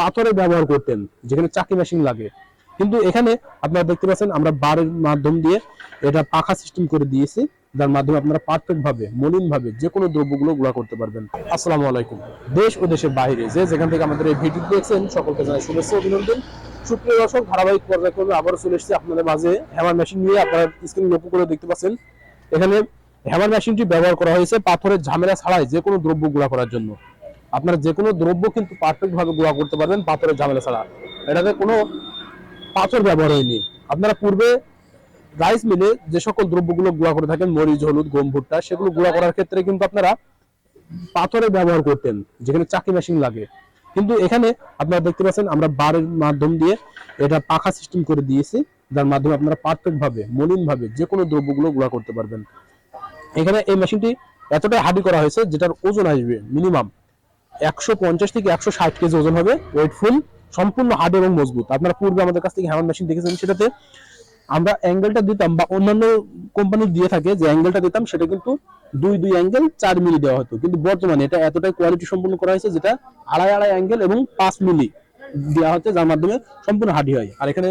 পাথরে ব্যবহার করতেন, যেখানে চাকি মেশিন লাগে। কিন্তু এখানে আপনারা দেখতে পাচ্ছেন, আমরা বারের মাধ্যম দিয়ে এটা পাখা সিস্টেম করে দিয়েছি। যার মাধ্যমে আপনারা পারফেক্ট ভাবে মলিন ভাবে যে কোনো দ্রব্যগুলো গুলা করতে পারবেন। আসসালামু আলাইকুম। দেশ ও দেশের বাইরে যে যেখান থেকে আমাদের এই ভিডিও দেখছেন, সকলকে জানাই শুভেচ্ছা অভিনন্দন। সুপ্রিয় দর্শক, ধারাবাহিক পর্যায়ক্রমে আবারও চলে এসেছি আপনাদের মাঝে হ্যামার মেশিন নিয়ে। আপনারা স্ক্রিন লক্ষ্য করে দেখতে পাচ্ছেন, এখানে হ্যামার মেশিনটি ব্যবহার করা হয়েছে পাথরের ঝামেলা ছাড়াই যে কোনো দ্রব্যগুলা করার জন্য। আপনারা যে কোনো দ্রব্য কিন্তু পারফেক্ট ভাবে গুলা করতে পারবেন, পাথরের ঝামেলা ছাড়া। এটাতে কোনো পাথর ব্যবহার হয়নি। আপনারা পূর্বে রাইস মিলে যে সকল দ্রব্যগুলো গুঁড়া করে থাকেন, মরিচ, হলুদ, গম, ভুট্টা, সেগুলো গুঁড়া করার ক্ষেত্রে কিন্তু আপনারা পাথরের ব্যবহার করতেন, যেখানে চাকি মেশিন লাগে। কিন্তু এখানে আপনারা দেখতে পাচ্ছেন, আমরা বারের মাধ্যম দিয়ে এটা পাখা সিস্টেম করে দিয়েছি, যার মাধ্যমে আপনারা পারফেক্ট ভাবে মলিন ভাবে যে কোনো দ্রব্যগুলো গুঁড়া করতে পারবেন। এখানে এই মেশিনটি এতটাই হাডি করা হয়েছে, যেটার ওজন আসবে মিনিমাম। একশো পঞ্চাশ থেকে একশো ষাট কেজি ওজন হবে ওয়েটফুল সম্পূর্ণ হার্ড এবং মজবুত। আপনারা পূর্বে আমাদের কাছ থেকে হ্যামার মেশিন দেখেছেন, সেটাতে আমরা অ্যাঙ্গেলটা দিতাম বা অন্যান্য কোম্পানি দিয়ে থাকে, যে অ্যাঙ্গেলটা দিতাম, সেটা কিন্তু দুই দুই অ্যাঙ্গেল চার মিলি দেওয়া হতো। কিন্তু বর্তমানে এটা এতটাই কোয়ালিটি সম্পূর্ণ করা হয়েছে যেটা আড়াই আড়াই অ্যাঙ্গেল এবং পাঁচ মিলি দেওয়া হচ্ছে, যার মাধ্যমে সম্পূর্ণ হাডি হয়। আর এখানে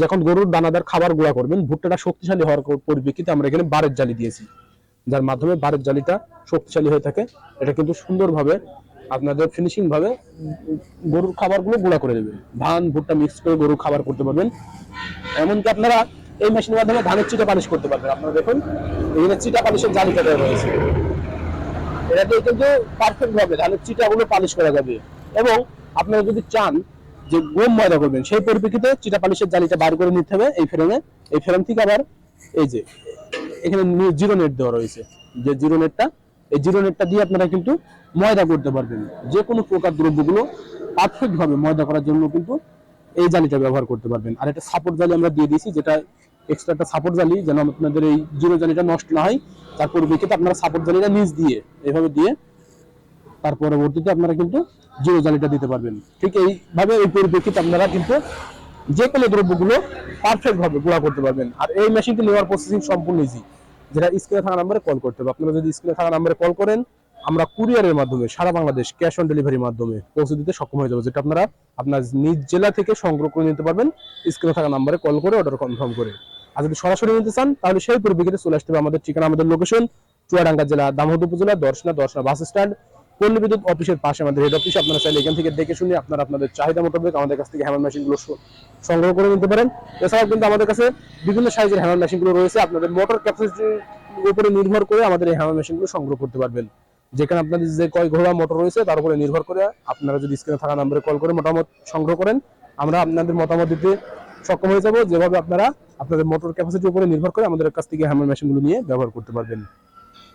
যখন গরুর দানাদার খাবার গুঁড়া করবেন, ভুট্টাটা শক্তিশালী হওয়ার পরিপ্রেক্ষিতে আমরা এখানে বারের জালি দিয়েছি। যার মাধ্যমে বারের জালিটা শক্তিশালী হয়ে থাকে। এটা কিন্তু সুন্দরভাবে আপনাদের ফিনিশিং ভাবে গরুর খাবারগুলো গুঁড়া করে দেবে। ধান, ভুট্টা মিক্স করে গরুর খাবার করতে পারবেন। এমনকি আপনারা এই মেশিনের মাধ্যমে ধানের চিটা পালিশ করতে পারবেন। আপনারা দেখুন, এখানে চিটা পালিশের জালিটা দেওয়া রয়েছে। এটা দিয়ে কিন্তু পারফেক্ট ভাবে ধানের চিটাগুলো পালিশ করা যাবে। এবং আপনারা যদি চান যে গম ময়দা করবেন, সেই পরিপ্রেক্ষিতে চিটা পালিশের জালিটা বার করে নিতে হবে এই ফ্রেমে এই ফ্রেম থেকে আবার এই যে এখানে জিরো নেট দেওয়া রয়েছে। যে জিরো নেটটা এই জিরো নেটটা দিয়ে আপনারা কিন্তু ময়দা করতে পারবেন। যে কোনো প্রকার দ্রব্যগুলো পারফেক্ট ভাবে ময়দা করার জন্য কিন্তু এই জালিটা ব্যবহার করতে পারবেন। আর একটা সাপোর্ট জালি আমরা দিয়ে দিয়েছি, যেটা এক্সট্রা একটা সাপোর্ট জালি, যেন আপনাদের এই জিরো জালিটা নষ্ট না হয়। তার পরিপ্রেক্ষিতে আপনারা সাপোর্ট জালিটা নিচ দিয়ে এভাবে দিয়ে তার পরবর্তীতে আপনারা কিন্তু জিরো জালিটা দিতে পারবেন। ঠিক এইভাবে এই পরিপ্রেক্ষিতে আপনারা কিন্তু যে কোনো দ্রব্যগুলো পারফেক্ট ভাবে গুঁড়া করতে পারবেন। আর এই মেশিনটি নেওয়ার প্রসেসিং সম্পূর্ণ ইজি যেটা স্ক্রিনে থাকা নাম্বারে কল করতে হবে। আপনারা যদি স্ক্রিনে থাকা নাম্বারে কল করেন, আমরা কুরিয়ারের মাধ্যমে, সারা বাংলাদেশ ক্যাশ অন ডেলিভারির মাধ্যমে পৌঁছে দিতে সক্ষম হয়ে যাবে। যেটা আপনারা আপনার নিজ জেলা থেকে সংগ্রহ করে নিতে পারবেন স্ক্রিনে থাকা নাম্বারে কল করে অর্ডার কনফার্ম করে। আর যদি সরাসরি নিতে চান, তাহলে সেই পরিপ্রেক্ষিতে চলে আসতে হবে আমাদের ঠিকানা, আমাদের লোকেশন চুয়াডাঙ্গা জেলা, দামোদর উপজেলা, দর্শনা দর্শনা বাস স্ট্যান্ড পল্লী বিদ্যুৎ অফিসের পাশে আমাদের হেড অফিস আপনারা চাইলে এখান থেকে দেখে শুনে আপনারা আপনাদের চাহিদা মোতাবেক আমাদের কাছ থেকে হ্যামার মেশিনগুলো সংগ্রহ করে নিতে পারেন। এছাড়াও কিন্তু আমাদের কাছে বিভিন্ন সাইজের হ্যামার মেশিনগুলো রয়েছে। আপনাদের মোটর ক্যাপাসিটির উপরে নির্ভর করে আমাদের এই হ্যামার মেশিনগুলো সংগ্রহ করতে পারবেন। যেখানে আপনাদের যে কয় ঘোড়া মোটর রয়েছে, তার উপরে নির্ভর করে আপনারা যদি স্ক্রিনে থাকা নাম্বারে কল করে মতামত সংগ্রহ করেন, আমরা আপনাদের মতামত দিতে সক্ষম হয়ে যাব। যেভাবে আপনারা আপনাদের মোটর ক্যাপাসিটির উপরে নির্ভর করে আমাদের কাছ থেকে হ্যামার মেশিনগুলো নিয়ে ব্যবহার করতে পারবেন।